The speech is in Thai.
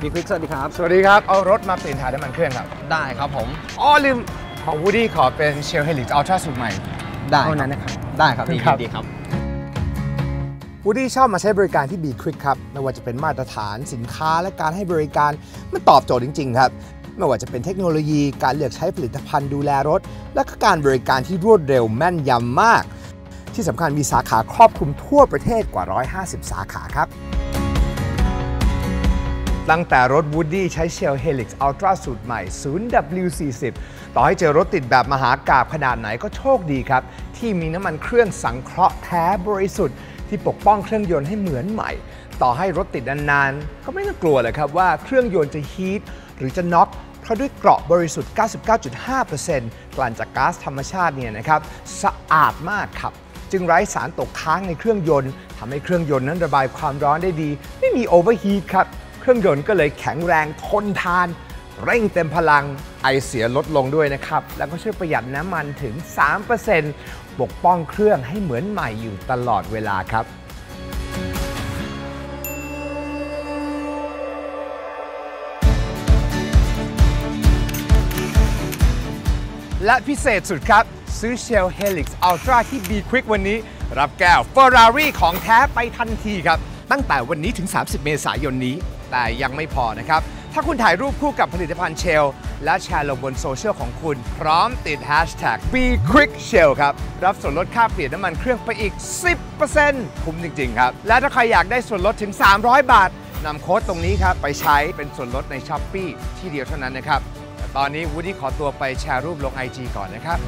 บีควิกสวัสดีครับ สวัสดีครับ เอารถมาเปลี่ยนถ่ายน้ำมันเครื่องครับ ได้ครับผม อ๋อลืม ของ Woody ขอเป็น Shell Helix Ultra สูตรใหม่ ได้เท่านั้นนะครับ ได้ครับพี่ครับยินดีครับ Woody ชอบมาใช้บริการที่ Be Quick ครับ ไม่ว่าจะเป็นมาตรฐานสินค้าและการให้บริการมันตอบโจทย์จริง ๆ ครับ ไม่ว่าจะเป็นเทคโนโลยีการเลือกใช้ผลิตภัณฑ์ดูแลรถ และก็การบริการที่รวดเร็วแม่นยำมาก ที่สำคัญมีสาขาครอบคลุมทั่วประเทศกว่า 150 สาขาครับ ตั้งแต่รถ Woody ใช้ Shell Helix Ultra สูตรใหม่ 0W40 ต่อให้เจอรถติดแบบมหากาบขนาดไหนก็โชคดีครับ ที่มีน้ำมันเครื่องสังเคราะห์แท้บริสุทธิ์ที่ปกป้องเครื่องยนต์ให้เหมือนใหม่ ต่อให้รถติดนานๆ ก็ไม่ต้องกลัวเลยครับว่าเครื่องยนต์จะฮีทหรือจะน็อกเพราะด้วยเกราะบริสุทธิ์ 99.5%กลั่นจากก๊าซธรรมชาติเนี่ยนะครับสะอาดมากครับ จึงไร้สารตกค้างในเครื่องยนต์ทำให้เครื่องยนต์นั้นระบายความร้อนได้ดี ไม่มีโอเวอร์ฮีทครับ เครื่องยนต์ก็เลยแข็งแรงทนทาน เร่งเต็มพลังไอเสียลดลงด้วยนะครับ แล้วก็ช่วยประหยัดน้ำมันถึง 3%ปกป้องเครื่องให้เหมือนใหม่อยู่ตลอดเวลาครับและพิเศษสุดครับ ซื้อ Shell Helix Ultra ที่ B Quick วันนี้ รับแก้ว Ferrari ของแท้ไปทันทีครับ ตั้งแต่วันนี้ถึง 30 เมษายนนี้ แต่ยังไม่พอนะครับ ถ้าคุณถ่ายรูปคู่กับผลิตภัณฑ์ Shell และแชร์ลงบนโซเชียลของคุณ พร้อมติด Hashtag B Quick Shell ครับ รับส่วนลดค่าเปลี่ยนน้ำมันเครื่องไปอีก 10%คุ้มจริง ๆ ครับ และถ้าใครอยากได้ส่วนลดถึง 300 บาทนำโค้ดตรงนี้ครับ ไปใช้เป็นส่วนลดใน s h อ p e e ที่เดียวเท่านั้นนะครับตตอนนี้วูดดี้ขอตัวไปแชร์รูปลง IG ก่อนนะครับ